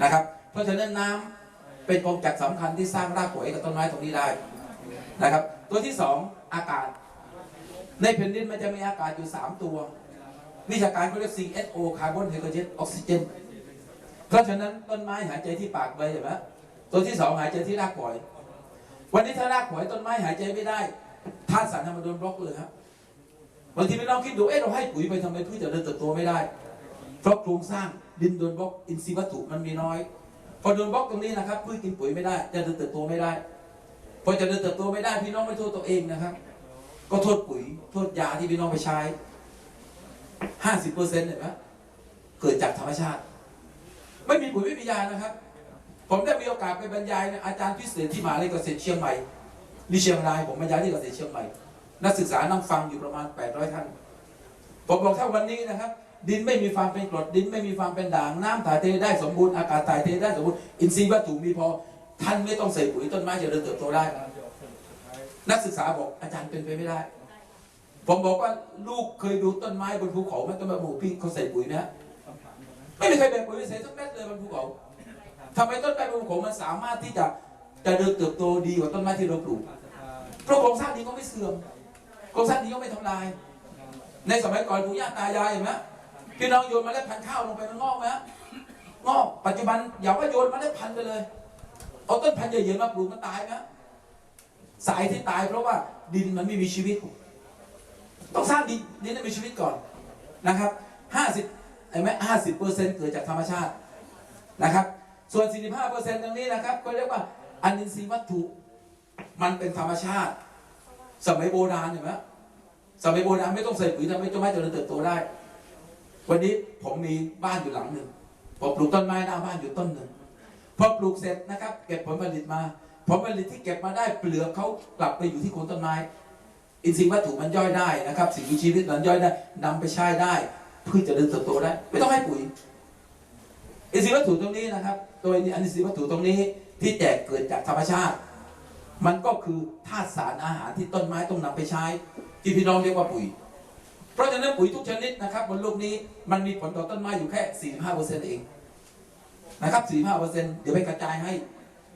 นะครับ เพราะฉะนั้นน้ำเป็นองค์จักรสำคัญที่สร้างรากปุ๋ยกับต้นไม้ตรงนี้ได้นะครับ ตัวที่สองอากาศ ในแผ่นดินมันจะมีอากาศอยู่ 3 ตัววิชาการเขาเรียก CSO คาร์บอนไฮโดรเจนออกซิเจนเพราะฉะนั้นต้นไม้หายใจที่ปากใบเห็นไหมตัวที่สองหายใจที่รากปล่อย วันนี้ถ้ารากปล่อยต้นไม้หายใจไม่ได้ธาตุสารธรรมโดนบล็อกเลยครับบางทีพี่น้องคิดดูเอ๊ะเราให้ปุ๋ยไปทำไมพืชจะเดินเติบโตไม่ได้ เพราะโครงสร้างดินโดนบล็อกอินทรีย์วัตถุมันมีน้อย พอโดนบล็อกตรงนี้นะครับพืชกินปุ๋ยไม่ได้จะเดินเติบโตไม่ได้ พอจะเดินเติบโตไม่ได้พี่น้องไม่โทษตัวเองนะครับ ก็โทษปุ๋ยโทษยาที่พี่น้องไปใช้ห้าสิบเปอร์เซ็นต์เห็นไหมเกิดจากธรรมชาติ ไม่มีปุ๋ยไม่มียานะครับ ผมได้มีโอกาสไปบรรยายนะอาจารย์พิเศษที่มหาเลยเกษตรเชียงใหม่นี่เชียงรายผมบรรยายที่เกษตรเชียงใหม่นักศึกษานั่งฟังอยู่ประมาณ 800 ท่าน ผมบอกถ้าวันนี้นะครับ ดินไม่มีความเป็นกรดดินไม่มีความเป็นด่างน้ำถ่ายเทได้สมบูรณ์อากาศถ่ายเทได้สมบูรณ์อินทรีย์วัตถุมีพอท่านไม่ต้องใส่ปุ๋ยต้นไม้จะเดินเติบโตได้นักศึกษาบอกอาจารย์เป็นไปไม่ได้ ผมบอกว่าลูกเคยดูต้นไม้บนภูเขาไหมต้นไม้หมูพี่เขาใส่ปุ๋ยไหมฮะไม่มีใครแบ่งปุ๋ยใส่สักเม็ดเลยบนภูเขาทำไมต้นไม้บนภูเขามันสามารถที่จะจะเดินเติบโตดีกว่าต้นไม้ที่เราปลูกเพราะโครงสร้างนี้ก็ไม่เสื่อมโครงสร้างนี้ก็ไม่ทำลาย ในสมัยก่อนปู่ย่าตายายเห็นไหม พี่น้องโยนมาเล็ดพันข้าวลงไปมันงอกไหมฮะงอกปัจจุบันอย่าว่าโยนมาเล็ดพันไปเลยเอาต้นพันธุ์ใหญ่ๆมาปลูกมันตายไหมสายที่ตายเพราะว่าดินมันไม่มีชีวิต ต้องสร้างดินดินให้มีชีวิตก่อนนะครับห้าสิบเห็นไหมห้าสิบเปอร์เซ็นต์เกิดจากธรรมชาตินะครับ ส่วน45เปอร์เซ็นต์ตรงนี้นะครับ ก็เรียกว่าอันอินทรีย์วัตถุมันเป็นธรรมชาติ สมัยโบราณเห็นไหมสมัยโบราณไม่ต้องใส่ปุ๋ยทำให้ต้นไม้เจริญเติบโตได้ วันนี้ผมมีบ้านอยู่หลังหนึ่งผมปลูกต้นไม้หน้าบ้านอยู่ต้นหนึ่งพอปลูกเสร็จนะครับ เก็บผลผลิตมา ผลผลิตที่เก็บมาได้เปลือกเขากลับไปอยู่ที่โคนต้นไม้ อินทรีย์วัตถุมันย่อยได้นะครับ สิ่งมีชีวิตมันย่อยได้นำไปใช้ได้พืชจะเดินเติบโตได้ไม่ต้องให้ปุ๋ย อินทรีย์วัตถุตรงนี้นะครับ โดยอินทรีย์วัตถุตรงนี้ที่แจกเกิดจากธรรมชาติ มันก็คือธาตุสารอาหารที่ต้นไม้ต้องนำไปใช้ที่พี่น้องเรียกว่าปุ๋ย เพราะฉะนั้นปุ๋ยทุกชนิดนะครับบนโลกนี้มันมีผลต่อต้นไม้อยู่แค่45%เปอร์เซ็นต์เองนะครับ45%เปอร์เซ็นต์เดี๋ยวไปกระจายให้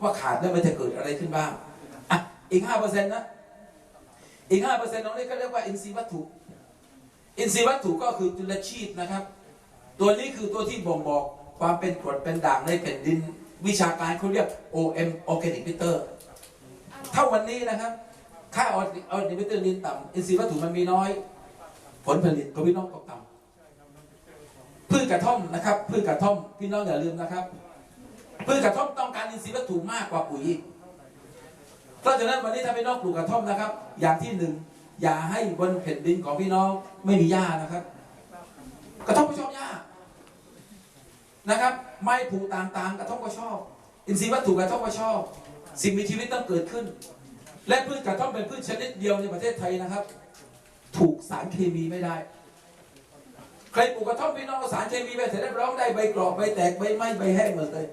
ว่าขาดแล้วมันจะเกิดอะไรขึ้นบ้างอะอีก5%นต์นะอีก5%ตรงนี้ก็เรียกว่าอินทรีย์วัตถุ อินทรีย์วัตถุก็คือจุลชีพนะครับ ตัวนี้คือตัวที่บ่งบอกความเป็นกรดเป็นด่างในแผ่นดิน วิชาการเขาเรียก OM Organic Matter ถ้าวันนี้นะครับ ค่าออร์แกนิกเตอร์ดินต่ำอินทรีย์วัตถุมันมีน้อย ผลผลิตของพี่น้องก็ต่ำพืชกระท่อมนะครับพืชกระท่อมพี่น้องอย่าลืมนะครับพืชกระท่อมต้องการอินทรีย์วัตถุมากกว่าปุ๋ยเพราะฉะนั้นวันนี้ถ้าพี่น้องปลูกกระท่อมนะครับ อย่างที่หนึ่งอย่าให้บนแผ่นดินของพี่น้องไม่มีหญ้านะครับ กระท่อมก็ชอบหญ้านะครับ ไม้ผูต่างๆ กระท่อมก็ชอบ อินทรีย์วัตถุกระท่อมก็ชอบ สิ่งมีชีวิตต้องเกิดขึ้น และพืชกระท่อมเป็นพืชชนิดเดียวในประเทศไทยนะครับ ถูกสารเคมีไม่ได้ ใครปลูกกระท่อมพี่น้องสารเคมีไปเสร็จเรียบร้อยได้ใบกรอบใบแตกใบไหม้ใบแห้งหมดเลย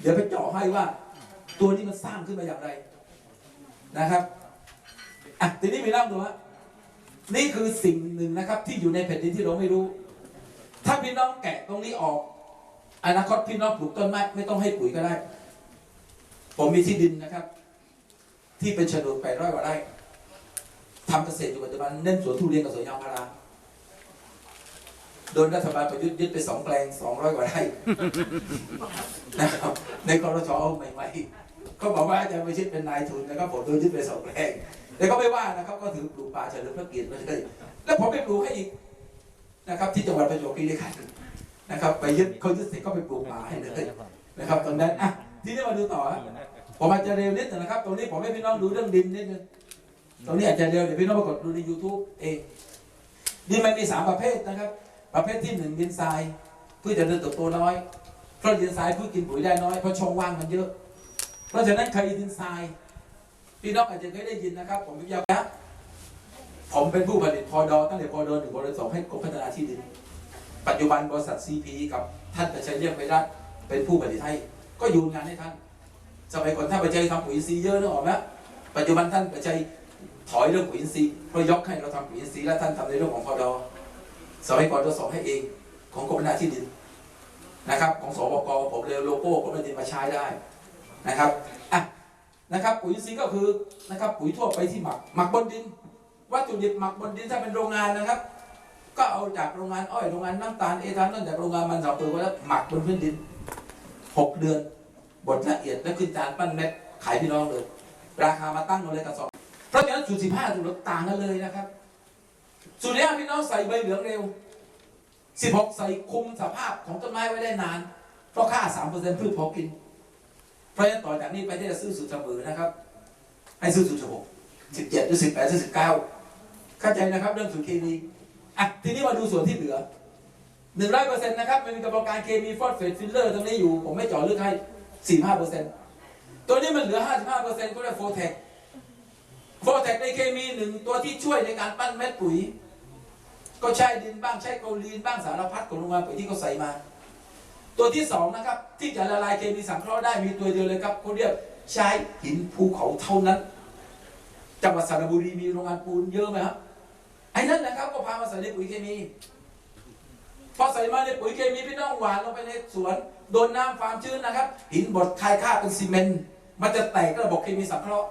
เดี๋ยวไปเจาะให้ว่า ตัวนี้มันสร้างขึ้นมาอย่างไรนะครับอะทีนี้มีน้ำดูฮะนี่คือสิ่งหนึ่งนะครับ ที่อยู่ในแผ่นดินที่เราไม่รู้ ถ้าพี่น้องแกะตรงนี้ออก อนาคตพี่น้องปลูกต้นไม้ไม่ต้องให้ปุ๋ยก็ได้ ผมมีที่ดินนะครับ ที่เป็นโฉนดแปดร้อยกว่าไร่ ทำเกษตรอยู่ปัจจุบันเน้นสวนทุเรียนกับสวนยางพาราโดนรัฐบาลประยุทธ์ยึดไปสองแปลงสองร้อยกว่าไร่นะครับในกรชใหม่ๆก็บอกว่าอาจารย์ไปชิดเป็นนายทุนนะครับผมโดนยึดไปสองแปลงแต่ก็ไม่ว่านะครับก็ถือปลูกป่าเฉลิมพระเกียรติมาเลยแล้วผมไปปลูกให้อีกนะครับ ที่จังหวัดประจวบคีรีขันธ์นะครับ ไปยึดเขายึดเสร็จก็ไปปลูกป่าให้เลยนะครับตรงนั้นอะทีนี้มาดูต่อผมอาจจะเร็วนิดนะครับ ตรงนี้ผมให้พี่น้องดูเรื่องดินนิดนึง ตรงนี้อาจจะเร็วเดี๋ยวพี่น้องมากดดูใน YouTube เองดินมันมีสามประเภทนะครับ ประเภทที่หนึ่งดินทรายพืชจะเดินเติบโตน้อยเพราะดินทรายพืชกินปุ๋ยได้น้อยเพราะช่องว่างมันเยอะ เพราะฉะนั้นใครดินทรายพี่น้องอาจจะเคยได้ยินนะครับ ผมยาวนะผมเป็นผู้ผลิตพอดอตั้งแต่พอดอหนึ่งพอดอสองให้กรมพัฒนาที่ดิน ปัจจุบันบริษัทซีพีกับท่านประชัยเรียกไปได้เป็นผู้ผลิตให้ก็ยูนงานให้ท่านสมัยก่อนท่านประชัยทำปุ๋ยอินทรีเยอะนึกออกไหมปัจจุบันท่านประชัย ถอยเรื่องปุ๋ยอินทรีย์เพราะยกให้เราทำปุ๋ยอินทรีย์และท่านทำในเรื่องของพอดอสมัยก่อนเราสอนให้เองของกรมนาที่ดินนะครับ ของสบกผมเลยโลโก้ก็ไม่ได้มาใช้ได้นะครับอะนะครับปุ๋ยอินทรีย์ก็คือนะครับปุ๋ยทั่วไปที่หมักหมักบนดิน วัตถุดิบหมักบนดินถ้าเป็นโรงงานนะครับ ก็เอาจากโรงงานอ้อยโรงงานน้ำตาลเอทานอลจากโรงงานมันสำปะหลังแล้วหมักบนพื้นดินหกเดือนบดละเอียดแล้วขึ้นจานปั้นเม็ดขายพี่น้องเลย ราคามาตั้งกันเลยกระสอบ สูตรสิบห้าสูตรต่างกันเลยนะครับ สูตรนี้พี่น้องใส่ใบเหลืองเร็วสิบหกใส่คุมสภาพของต้นไม้ไว้ได้นาน เพราะค่าสามเปอร์เซ็นต์พืชพอกิน เพราะฉะนั้นต่อจากนี้ไปที่จะซื้อสูตรเสมอนะครับ ให้ซื้อสูตรสิบหกสิบเจ็ดหรือสิบแปดหรือสิบเก้าเข้าใจนะครับเรื่องสูตรเคมีอะทีนี้มาดูส่วนที่เหลือหนึ่งร้อยเปอร์เซ็นต์นะครับมันมีกระบวนการเคมีฟอสเฟตฟิลเลอร์ตรงนี้อยู่ ผมไม่เจาะลึกให้สี่ห้าเปอร์เซ็นต์ตัวนี้มันเหลือห้าสิบห้าเปอร์เซ็นต์ก็เรียกโฟเทค โฟเทคในเคมีหนึ่งตัวที่ช่วยในการปั้นเม็ดปุ๋ย ก็ใช้ดินบ้างใช้โกลีนบ้างสารพัดของโรงงานปุ๋ยที่เขาใส่มา ตัวที่สองนะครับ ที่จะละลายเคมีสังเคราะห์ได้มีตัวเดียวเลยครับเขาเรียกใช้หินภูเขาเท่านั้นจังหวัดสระบุรีมีโรงงานปูนเยอะไหมครับไอ้นั่นแหละครับก็พามาใส่ในปุ๋ยเคมีพอใส่มาในปุ๋ยเคมีพี่น้องหวานลงไปในสวนโดนน้ำความชื้นนะครับ หินบดคายค่าเป็นซีเมนต์มันจะแตกระบบเคมีสังเคราะห์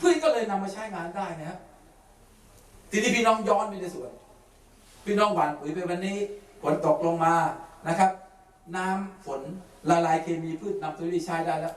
พืชก็เลยนำมาใช้งานได้นะครับทีนี้พี่น้องย้อนไปในสวน พี่น้องหวานปุ๋ยไปวันนี้ฝนตกลงมานะครับ น้ำฝนละลายเคมีพืชนำตัวนี้ใช้ได้แล้ว